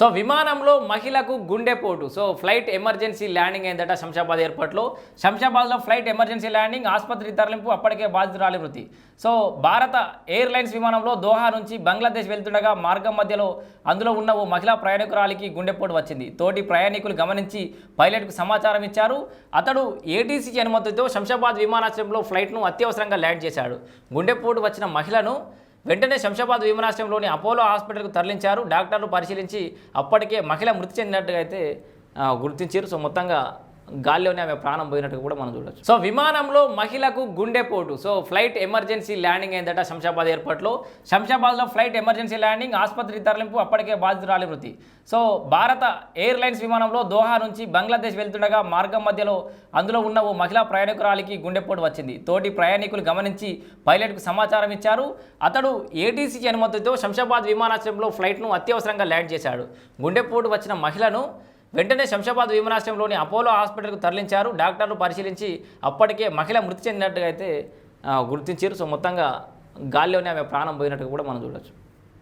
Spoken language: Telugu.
సో విమానంలో మహిళకు గుండెపోటు. సో ఫ్లైట్ ఎమర్జెన్సీ ల్యాండింగ్ అయిందట శంషాబాద్ ఎయిర్పోర్ట్లో. శంషాబాద్లో ఫ్లైట్ ఎమర్జెన్సీ ల్యాండింగ్ ఆసుపత్రి తరలింపు అప్పటికే బాధితురాలి మృతి. సో భారత ఎయిర్లైన్స్ విమానంలో దోహా నుంచి బంగ్లాదేశ్ వెళ్తుండగా మార్గం మధ్యలో అందులో ఉన్న ఓ మహిళా ప్రయాణికురాలికి గుండెపోటు వచ్చింది. తోటి ప్రయాణికులు గమనించి పైలట్కు సమాచారం ఇచ్చారు. అతడు ఏటీసీ అనుమతితో శంషాబాద్ విమానాశ్రయంలో ఫ్లైట్ను అత్యవసరంగా ల్యాండ్ చేశాడు. గుండెపోటు వచ్చిన మహిళను వెంటనే శంషాబాద్ విమానాశ్రయంలోని అపోలో హాస్పిటల్కు తరలించారు. డాక్టర్లు పరిశీలించి అప్పటికే మహిళ మృతి చెందినట్టుగా అయితే గుర్తించారు. సో మొత్తంగా గాల్లోనే ఆమె ప్రాణం పోయినట్టు కూడా మనం చూడొచ్చు. సో విమానంలో మహిళకు గుండెపోటు సో ఫ్లైట్ ఎమర్జెన్సీ ల్యాండింగ్ అయిందట శంషాబాద్ ఎయిర్పోర్ట్లో. శంషాబాద్లో ఫ్లైట్ ఎమర్జెన్సీ ల్యాండింగ్ ఆసుపత్రి తరలింపు అప్పటికే బాధితురాలి మృతి. సో భారత ఎయిర్లైన్స్ విమానంలో దోహా నుంచి బంగ్లాదేశ్ వెళ్తుండగా మార్గం మధ్యలో అందులో ఉన్న ఓ మహిళా ప్రయాణికురాలికి గుండెపోటు వచ్చింది. తోటి ప్రయాణికులు గమనించి పైలట్కు సమాచారం ఇచ్చారు. అతడు ఏటీసీ అనుమతితో శంషాబాద్ విమానాశ్రయంలో ఫ్లైట్ను అత్యవసరంగా ల్యాండ్ చేశాడు. గుండెపోటు వచ్చిన మహిళను వెంటనే శంషాబాద్ విమానాశ్రయంలోని అపోలో హాస్పిటల్కు తరలించారు. డాక్టర్లు పరిశీలించి అప్పటికే మహిళ మృతి చెందినట్టుగా అయితే గుర్తించారు. సో మొత్తంగా గాల్లోనే ఆమె ప్రాణం పోయినట్టుగా కూడా మనం చూడొచ్చు.